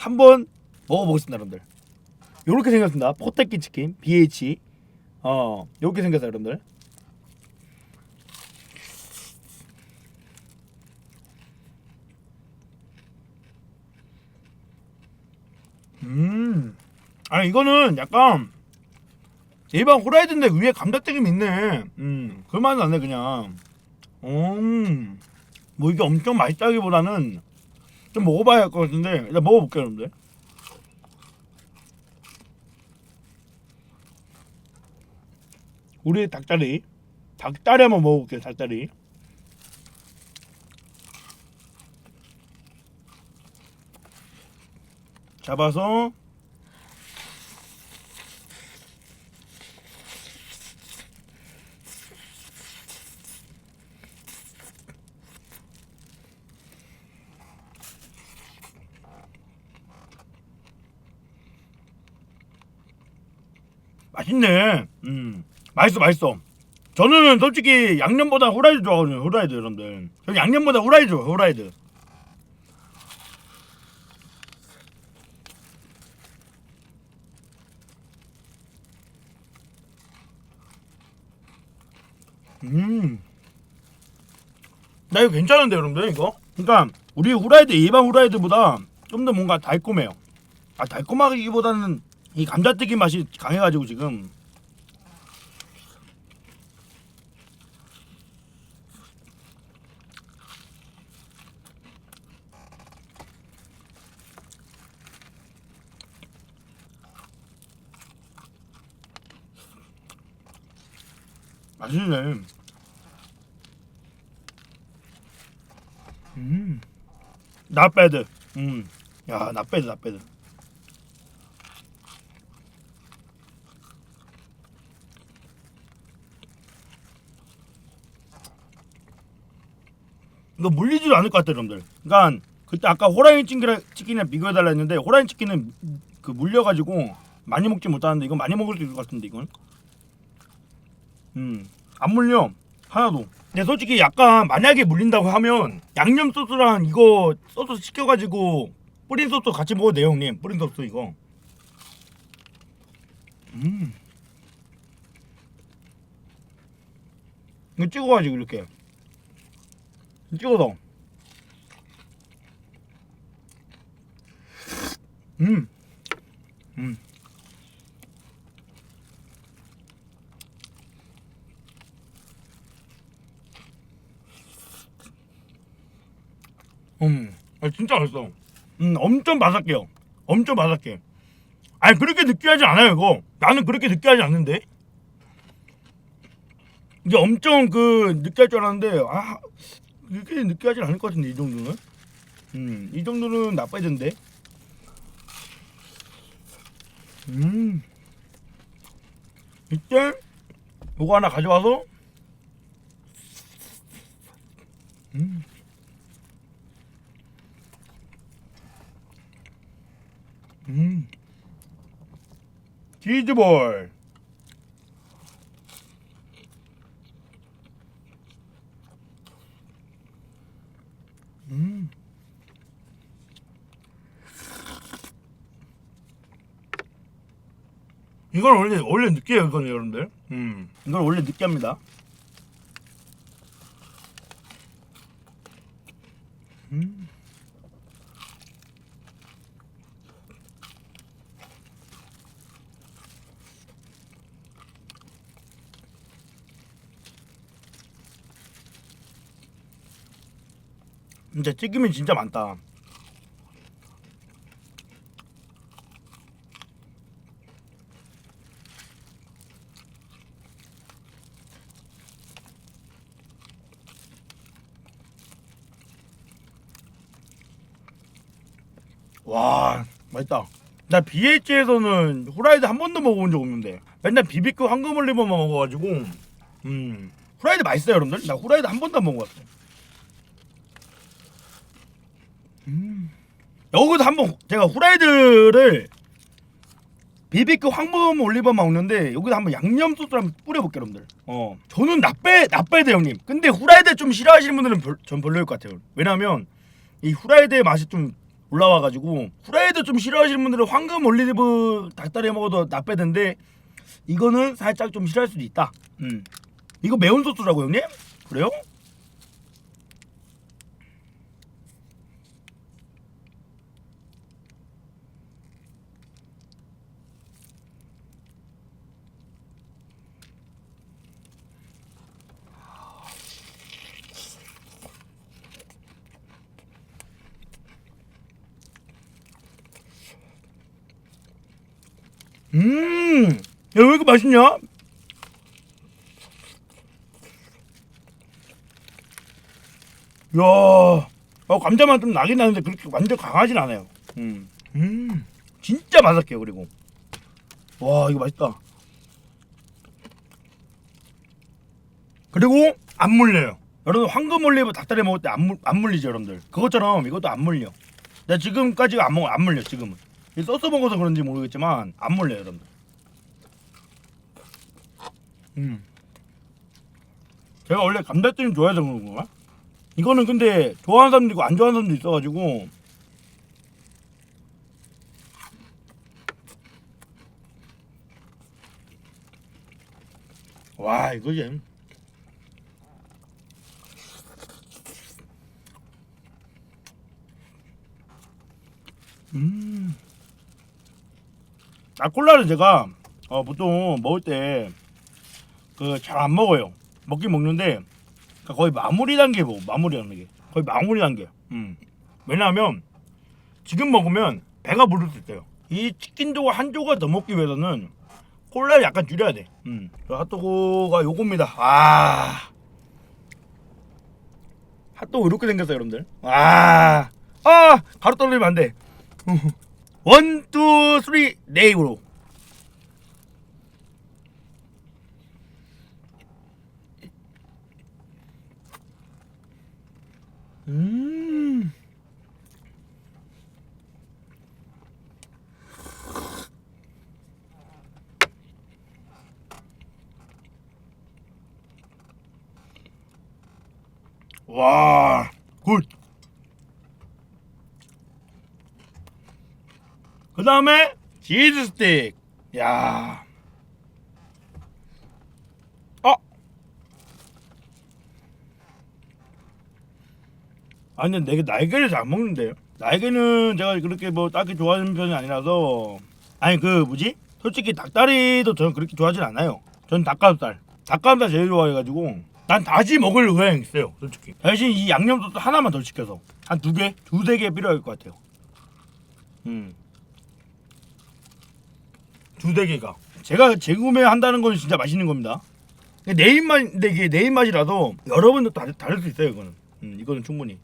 한번 먹어보겠습니다, 여러분들. 요렇게 생겼습니다. 포테키 치킨 BH 어 요렇게 생겼어요, 여러분들. 음, 아 이거는 약간 일반 후라이드인데 위에 감자튀김 있네. 음, 그 맛은 안네 그냥. 음, 뭐 이게 엄청 맛있다기보다는 좀 먹어봐야 할 것 같은데 일단 먹어볼게요, 여러분들. 우리 닭다리, 닭다리 한번 먹어볼게요, 닭다리. 잡아서 맛있네. 음, 맛있어, 맛있어. 저는 솔직히 양념보다 후라이드 좋아하거든요. 후라이드 여러분들. 저는 양념보다 후라이드 좋아, 후라이드. 음. 나 이거 괜찮은데 여러분들 이거? 그러니까 우리 후라이드 일반 후라이드보다 좀 더 뭔가 달콤해요. 아 달콤하기보다는 이 감자튀김 맛이 강해가지고 지금 맛있네. 음, 나빼드. 음, 야 나빼드 나빼드. 이거 물리지도 않을 것 같아요, 여러분들. 그러니까 그때 아까 호랑이 치킨이랑, 비교해달라 했는데 호랑이 치킨은 그 물려가지고 많이 먹지 못하는데 이건 많이 먹을 수 있을 것 같은데 이건. 음, 안 물려 하나도. 근데 솔직히 약간 만약에 물린다고 하면 양념 소스랑 이거 소스 시켜가지고 뿌린 소스 같이 먹어도 돼요, 형님. 뿌린 소스 이거. 음. 이거 찍어가지고 이렇게. 찍어서. 음. 음. 음. 아, 진짜 맛있어. 음, 엄청 바삭해요. 엄청 바삭해. 아니, 그렇게 느끼하지 않아요, 이거. 나는 그렇게 느끼하지 않는데. 이게 엄청 그 느끼할 줄 알았는데, 아, 이렇게 느끼하지 않을 것 같은데, 이 정도는. 음, 이 정도는 된대. 음. 이때, 요거 하나 가져와서, 음. 음. 치즈볼. 음. 이건 원래 원래 느끼해요, 이건 여러분들. 음. 이건 원래 느끼합니다. 음. 진짜 튀김이 진짜 많다. 와 맛있다. 나 BH에서는 후라이드 한 번도 먹어본 적 없는데 맨날 비비큐 황금 올리버만 먹어가지고 음 후라이드 맛있어요 여러분들. 나 후라이드 한 번도 안 먹어봤어. 음. 여기도 한번 제가 후라이드를 비비큐 황금 올리버 먹는데 여기다 한번 양념 소스를 한번 뿌려볼게요 여러분들 어 저는 나빼 나빼드 형님 근데 후라이드 좀 싫어하시는 분들은 별, 전 별로일 것 같아요 왜냐하면 이 후라이드의 맛이 좀 올라와가지고 후라이드 좀 싫어하시는 분들은 황금 올리브 닭다리 먹어도 나빼던데 이거는 살짝 좀 싫어할 수도 있다. 음. 이거 매운 소스라고 형님? 그래요? 음, 야, 왜 이렇게 맛있냐? 야, 어, 감자만 좀 나긴 나는데 그렇게 완전 강하진 않아요. 음, 음, 진짜 맛있게요. 그리고 와, 이거 맛있다. 그리고 안 물려요. 여러분 황금 올리브 닭다리 먹을 때안 물, 안 물리죠, 여러분들. 그것처럼 이것도 안 물려. 나 지금까지 안 먹어, 안 물려 지금은. 이 소스 먹어서 그런지 모르겠지만 안 물려요, 여러분들. 음. 제가 원래 감자튀김 좋아해서 그런 건가? 이거는 근데 좋아하는 사람도 있고 안 좋아하는 사람도 있어가지고 와 이거지 음. 아 콜라를 제가 어, 보통 먹을 때 그 잘 안 먹어요. 먹긴 먹는데 그러니까 거의 마무리 단계 뭐 마무리 단계 거의 마무리 단계. 음. 왜냐하면 지금 먹으면 배가 부를 수 있어요. 이 치킨도 한 조각 더 먹기 위해서는 콜라를 약간 줄여야 돼. 음. 저 핫도그가 요겁니다. 아. 핫도그 이렇게 생겼어요, 여러분들. 아. 아, 가루 떨어지면 안 돼. 원, 투, 쓰리, 네이브로. 음. 와, 굿. 그 다음에 치즈 스틱. 야. 어. 아니 내가 날개를 잘 안 먹는데요. 날개는 제가 그렇게 뭐 딱히 좋아하는 편이 아니라서 아니 그 뭐지? 솔직히 닭다리도 저는 그렇게 좋아하진 않아요. 전 닭가슴살. 닭가슴살 제일 좋아해가지고 난 다시 먹을 의향이 있어요. 솔직히. 대신 이 양념 소스 하나만 더 시켜서 한 두 개, 두세 개 필요할 것 같아요. 음. 두세 개가. 제가 재구매한다는 건 진짜 맛있는 겁니다. 내 입맛, 근데 이게 내 입맛이라도 여러분도 다, 다를 수 있어요, 이거는. 음, 이거는 충분히.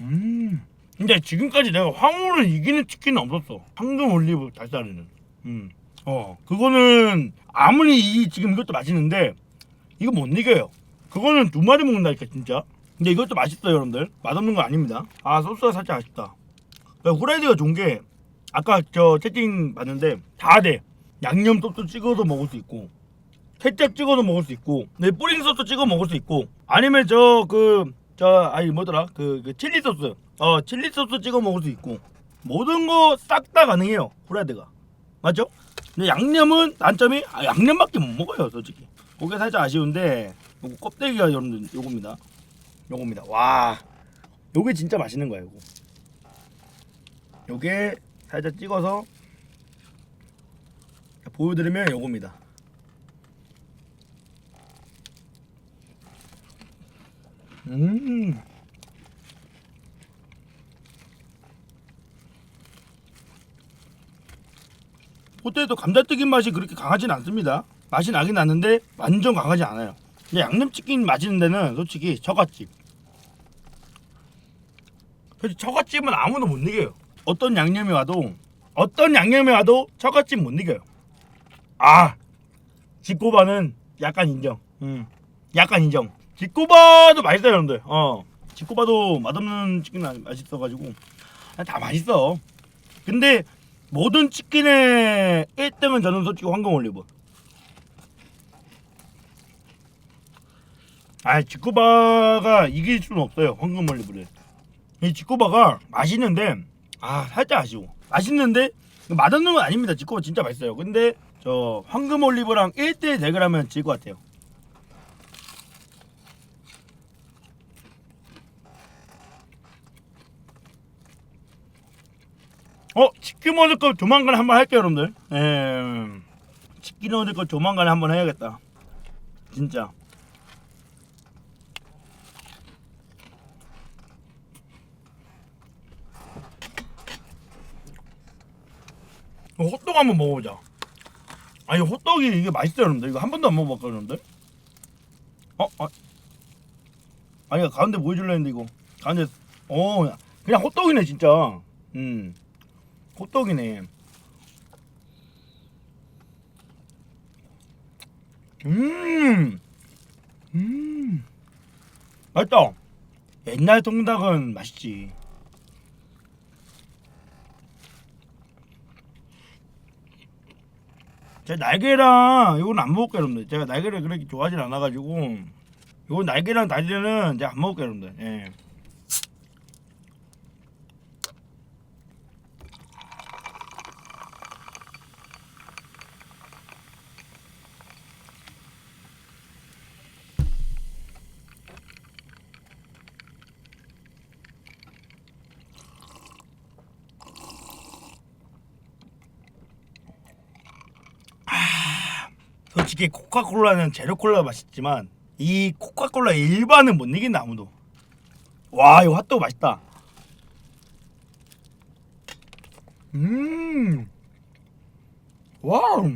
음. 근데 지금까지 내가 황후를 이기는 치킨은 없었어. 황금 올리브 달걀에는. 음. 어. 그거는 아무리 이 지금 이것도 맛있는데 이거 못 이겨요. 그거는 두 마리 먹는다니까 진짜. 근데 이것도 맛있어요, 여러분들. 맛없는 거 아닙니다. 아 소스가 살짝 아쉽다. 후라이드가 좋은 게 아까 저 채팅 봤는데 다 돼. 양념 소스 찍어서 먹을 수 있고 케첩 찍어서 먹을 수 있고 네 뿌링 소스 찍어 먹을 수 있고 아니면 저 그 저 아니 뭐더라 그, 그 칠리 소스 어 칠리 소스 찍어 먹을 수 있고 모든 거 싹 다 가능해요 후라이드가 맞죠? 근데 양념은 단점이 아, 양념밖에 못 먹어요 솔직히 그게 살짝 아쉬운데 요거 껍데기가 여러분들 요겁니다 요겁니다 와 요게 진짜 맛있는 거야 요거 요게 살짝 찍어서 보여드리면 요겁니다 음. 호텔도 감자튀김 맛이 그렇게 강하진 않습니다. 맛이 나긴 나는데 완전 강하지 않아요. 근데 양념치킨 맛있는 데는 솔직히 처갓집. 솔직히 처갓집은 아무도 못 이겨요. 어떤 양념이 와도 어떤 양념이 와도 처갓집 못 이겨요. 아 집고바는 약간 인정. 음, 약간 인정. 집고바도 맛있어요, 여러분들. 어, 집고바도 맛없는 치킨 은 맛있어가지고 다 맛있어. 근데 모든 치킨의 1등은 저는 솔직히 황금 올리브. 아 지코바가 이길 수는 없어요 황금 올리브를 이 지코바가 맛있는데 아 살짝 아쉬워. 맛있는데 맛없는 건 아닙니다. 지코바 진짜 맛있어요. 근데 저 황금 올리브랑 1대1 대결하면 질 것 같아요. 어 치킨 얻을 거 조만간 한번 할게요 여러분들. 예. 치킨 얻을 거 조만간 한번 해야겠다. 진짜 호떡 한번 먹어보자. 아니 호떡이 이게 맛있어요, 여러분들. 이거 한 번도 안 먹어봤거든요. 어, 아, 아니 가운데 보여줄려 했는데 이거 가운데 어 그냥 호떡이네 진짜. 음, 호떡이네. 음, 음, 맛있다. 옛날 통닭은 맛있지. 제가 날개랑 이건 안 먹을게요 여러분들 제가 날개를 그렇게 좋아하진 않아가지고 이건 날개랑 다리는 제가 안 먹을게요 여러분들 예. 솔직히 코카콜라는 제로콜라 맛있지만 이 코카콜라 일반은 못 이긴다 아무도. 와 이거 핫도그 맛있다. 음. 와우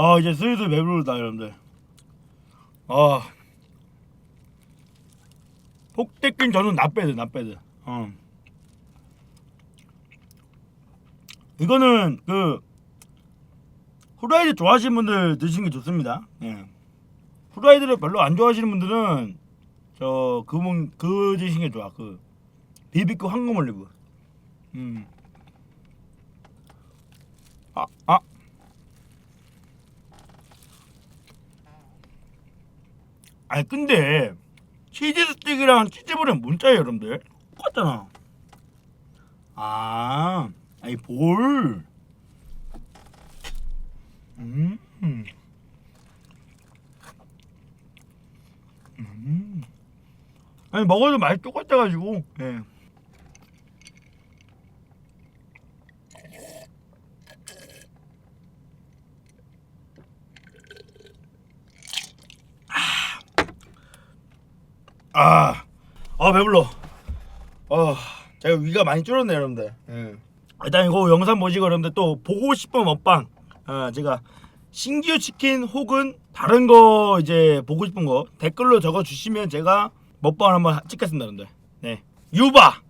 아 이제 슬슬 배부르다 여러분들. 아. 폭대낀 저는 나빼드 나빼드. 어. 이거는 그 후라이드 좋아하시는 분들 드시는 게 좋습니다. 예. 후라이드를 별로 안 좋아하시는 분들은 저 그분 그 드시는 게 좋아. 그 비비큐 황금 올리브. 음. 아, 아. 아니 근데 치즈 스틱이랑 치즈볼은 뭔 차이야 여러분들? 똑같잖아 아 아니 볼 음. 음. 아니 먹어도 맛이 똑같아가지고 예. 아, 아 배불러. 아, 제가 위가 많이 줄었네 여러분들. 예. 일단 이거 영상 보시고 여러분들 또 보고 싶은 먹방, 아, 제가 신규 치킨 혹은 다른 거 이제 보고 싶은 거 댓글로 적어 주시면 제가 먹방 한번 찍겠습니다, 여러분들. 네, 유바